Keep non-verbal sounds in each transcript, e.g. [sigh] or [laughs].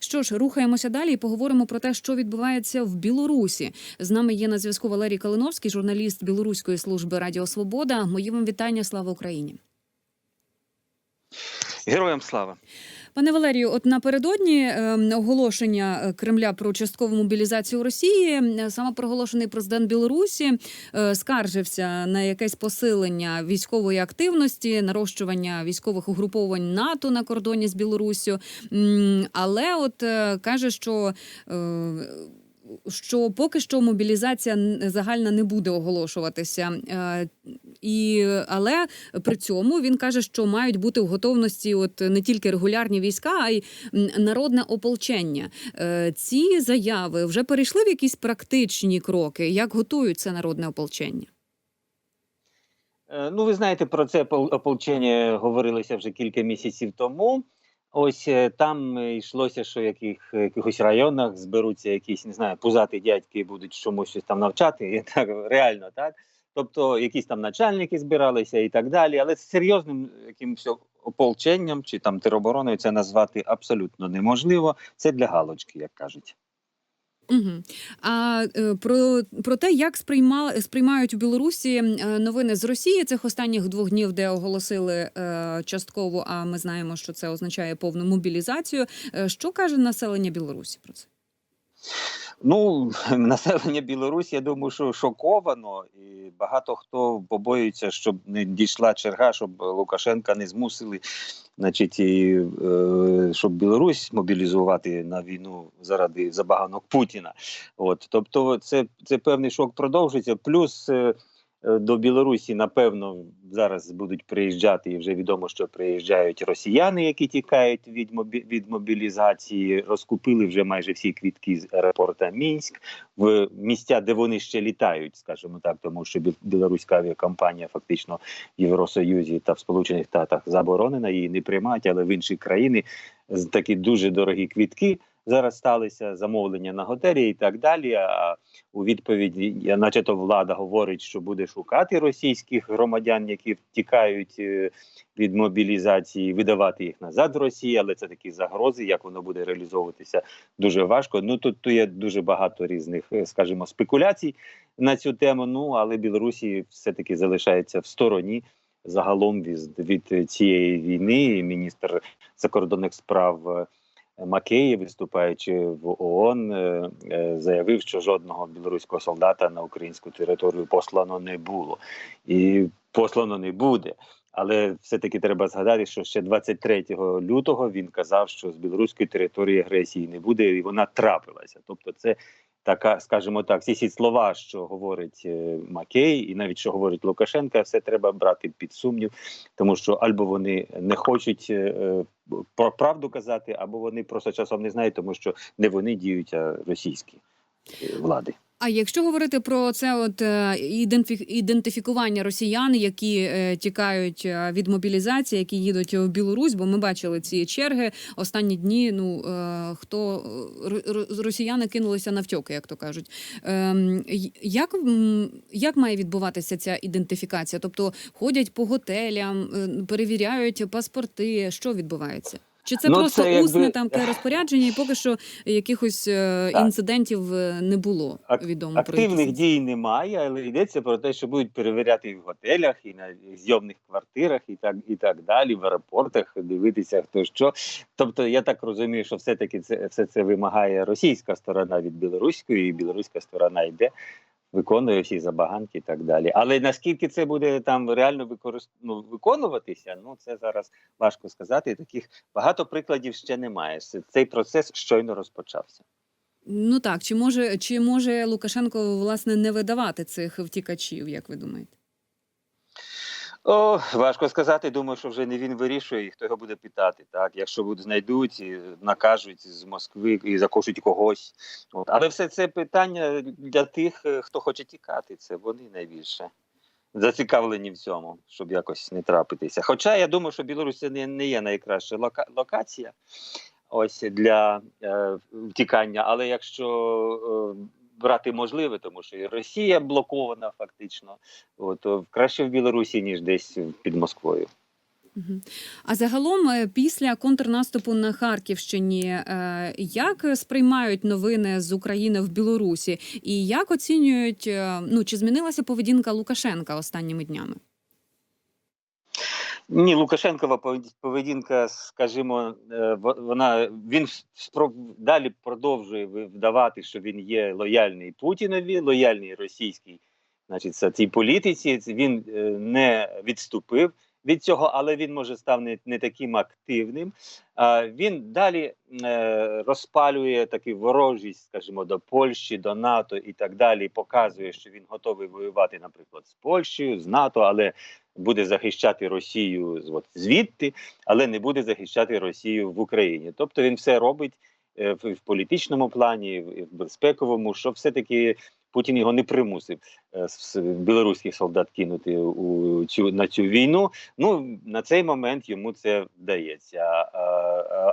Що ж, рухаємося далі і поговоримо про те, що відбувається в Білорусі. З нами є на зв'язку Валерій Калиновський, журналіст Білоруської служби Радіо Свобода. Мої вам вітання. Слава Україні. Героям слава. Пане Валерію, от напередодні е, оголошення е, Кремля про часткову мобілізацію Росії, саме самопроголошений президент Білорусі е, скаржився на якесь посилення військової активності, нарощування військових угруповань НАТО на кордоні з Білоруссю. Але от е, каже, що. Що поки що мобілізація загальна не буде оголошуватися, Е, і але при цьому він каже, що мають бути в готовності от не тільки регулярні війська, а й народне ополчення. Е, Ці заяви вже перейшли в якісь практичні кроки. Як готують це народне ополчення? Е, Ну, ви знаєте, про це опол- ополчення говорилося вже кілька місяців тому. Ось е, там е, йшлося, що в яких, якихось районах зберуться якісь, не знаю, пузаті дядьки будуть чомусь щось там навчати. І так реально, так. Тобто якісь там начальники збиралися і так далі. Але з серйозним якимось ополченням чи там теробороною це назвати абсолютно неможливо. Це для галочки, як кажуть. Угу. А е, про, про те, як сприйма, сприймають у Білорусі е, новини з Росії цих останніх двох днів, де оголосили е, частково, а ми знаємо, що це означає повну мобілізацію. Що каже населення Білорусі про це? Ну, [laughs] населення Білорусі, я думаю, що шоковано, і багато хто побоюється, щоб не дійшла черга, щоб Лукашенка не змусили, значить, і, е, щоб Білорусь мобілізувати на війну заради забаганок Путіна. От, тобто, це, це певний шок продовжується. Плюс е, до Білорусі, напевно, зараз будуть приїжджати, і вже відомо, що приїжджають росіяни, які тікають від мобі- від мобілізації. Розкупили вже майже всі квітки з аеропорта Мінськ в місця, де вони ще літають, скажімо так, тому що бі- білоруська авіакомпанія фактично в Євросоюзі та в Сполучених Штатах заборонена, її не приймають, але в інші країни такі дуже дорогі квітки. Зараз сталися замовлення на готелі і так далі. А у відповіді, я, начебто, влада говорить, що буде шукати російських громадян, які втікають е, від мобілізації, видавати їх назад в Росію, але це такі загрози, як воно буде реалізовуватися дуже важко. Ну тут, є дуже багато різних, е, скажімо, спекуляцій на цю тему. Ну але Білорусі все-таки залишається в стороні загалом від, від цієї війни. Міністр закордонних справ. Макеї, виступаючи в ООН, е, е, заявив, що жодного білоруського солдата на українську територію послано не було, і послано не буде. Але все-таки треба згадати, що ще 23 лютого він казав, що з білоруської території агресії не буде, і вона трапилася. Тобто, це така, скажімо так, всі ці слова, що говорить е, Макей, і навіть що говорить Лукашенка, все треба брати під сумнів, тому що або вони не хочуть е, е, про правду казати, або вони просто часом не знають, тому що не вони діють, а російські влади. А якщо говорити про це, от е, ідентифікування росіян, які е, тікають е, від мобілізації, які їдуть в Білорусь, бо ми бачили ці черги останні дні. Ну хто росіяни кинулися на як то кажуть. Ем, Як, як має відбуватися ця ідентифікація? Тобто ходять по готелям, перевіряють паспорти. Що відбувається? Чи це Ну, просто це якби- усне там таке розпорядження, і поки що якихось е, Так. інцидентів е, не було Ак- відомо про Активних якісь дій немає, але йдеться про те, що будуть перевіряти і в готелях, і на зйомних квартирах, і так і так далі, в аеропортах, дивитися хто що. Тобто, я так розумію, що все-таки це все це вимагає російська сторона від білоруської, і білоруська сторона йде, виконує всі забаганки і так далі. Але наскільки це буде там реально використ... ну, виконуватися, ну це зараз важко сказати. Таких багато прикладів ще немає. Цей процес щойно розпочався. Ну так, чи може, чи може Лукашенко власне не видавати цих втікачів, як ви думаєте? О, важко сказати. Думаю, що вже не він вирішує, і хто його буде питати. Так, якщо будуть знайдуть, і накажуть з Москви і закошуть когось. От. Але все це питання для тих, е, хто хоче тікати. Це вони найбільше зацікавлені в цьому, щоб якось не трапитися. Хоча я думаю, що Білорусь це не, не є найкраща лока- локація. Ось для е, втікання. Але якщо е, брати можливе, тому що і Росія блокована фактично, от, краще в Білорусі, ніж десь під Москвою. А загалом, е, після контрнаступу на Харківщині, е, як сприймають новини з України в Білорусі, і як оцінюють, е, ну чи змінилася поведінка Лукашенка останніми днями? Ні, Лукашенкова поведінка, скажімо, е, вона він спро- далі продовжує вдавати, що він є лояльний Путінові, лояльний російській, значить, цій політиці. Він е, не відступив від цього, але він може став не, не таким активним. Він далі е, розпалює таку ворожість, скажімо, до Польщі, до НАТО і так далі. Показує, що він готовий воювати, наприклад, з Польщею, з НАТО, але буде захищати Росію звідти, але не буде захищати Росію в Україні. Тобто він все робить е, в, політичному плані, в, безпековому, що все-таки Путін його не примусив е, білоруських солдат кинути у цю на цю війну. Ну на цей момент йому це вдається.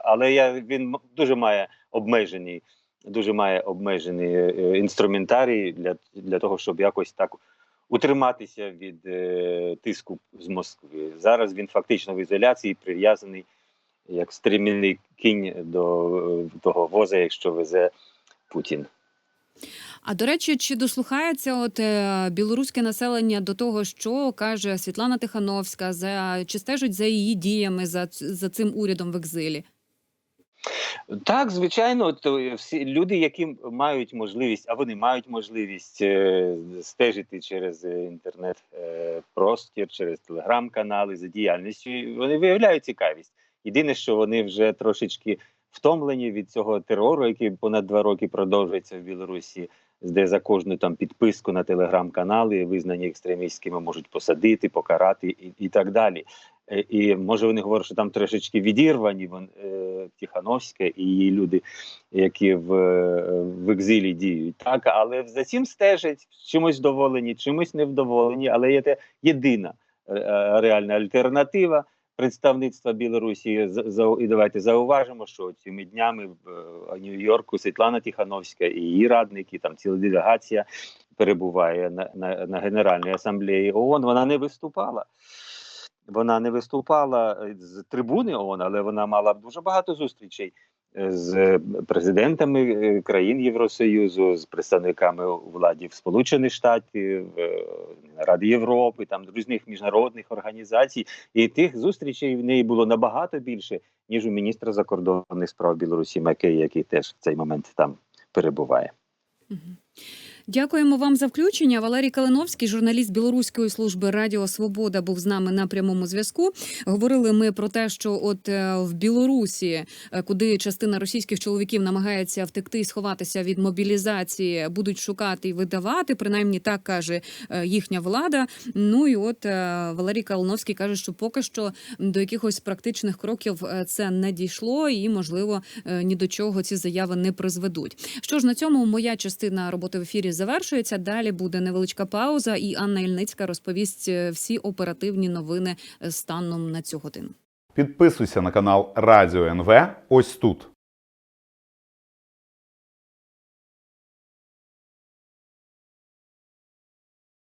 Але я він дуже має обмежений. Дуже має обмежений е, інструментарій для, для того, щоб якось так утриматися від е, тиску з Москви. Зараз він фактично в ізоляції прив'язаний як стримільний кінь до е, того воза, якщо везе Путін. А до речі, чи дослухається от е, білоруське населення до того, що каже Світлана Тихановська, за чи стежить за її діями за, за цим урядом в екзилі? Так, звичайно, то всі люди, які мають можливість, а вони мають можливість е, стежити через е, інтернет е, простір, через телеграм-канали за діяльністю, вони виявляють цікавість. Єдине, що вони вже трошечки втомлені від цього терору, який понад два роки продовжується в Білорусі, де за кожну там підписку на телеграм-канали визнані екстремістськими можуть посадити, покарати і, і так далі. Е, І може вони говорять, що там трошечки відірвані вон, е, Тихановська і її люди, які в, е, в екзилі діють. Так, але за цим стежать, чимось доволені, чимось невдоволені, але є те єдина е, реальна альтернатива представництва Білорусі. І давайте зауважимо, що цими днями в Нью-Йорку Світлана Тихановська і її радники, там ціла делегація перебуває на, на, на Генеральній асамблеї ООН. Вона не виступала. Вона не виступала е, з трибуни ООН, але вона мала дуже багато зустрічей е, з президентами е, країн Євросоюзу, з представниками владів Сполучених Штатів, Ради Європи, там різних міжнародних організацій. І тих зустрічей в неї було набагато більше, ніж у міністра закордонних справ Білорусі Макей, який теж в цей момент там перебуває. Мгм. Дякуємо вам за включення. Валерій Калиновський, журналіст Білоруської служби Радіо Свобода, був з нами на прямому зв'язку. Говорили ми про те, що от е, в Білорусі, е, куди частина російських чоловіків намагається втекти і сховатися від мобілізації, будуть шукати і видавати. Принаймні так каже е, їхня влада. Ну і от Валерій Калиновський каже, що поки що до якихось практичних кроків це не дійшло, і можливо ні до чого ці заяви не призведуть. Що ж на цьому моя частина роботи в ефірі завершується. Далі буде невеличка пауза, і Анна Ільницька розповість е, всі оперативні новини е, станом на цю годину. Підписуйся на канал Радіо НВ ось тут.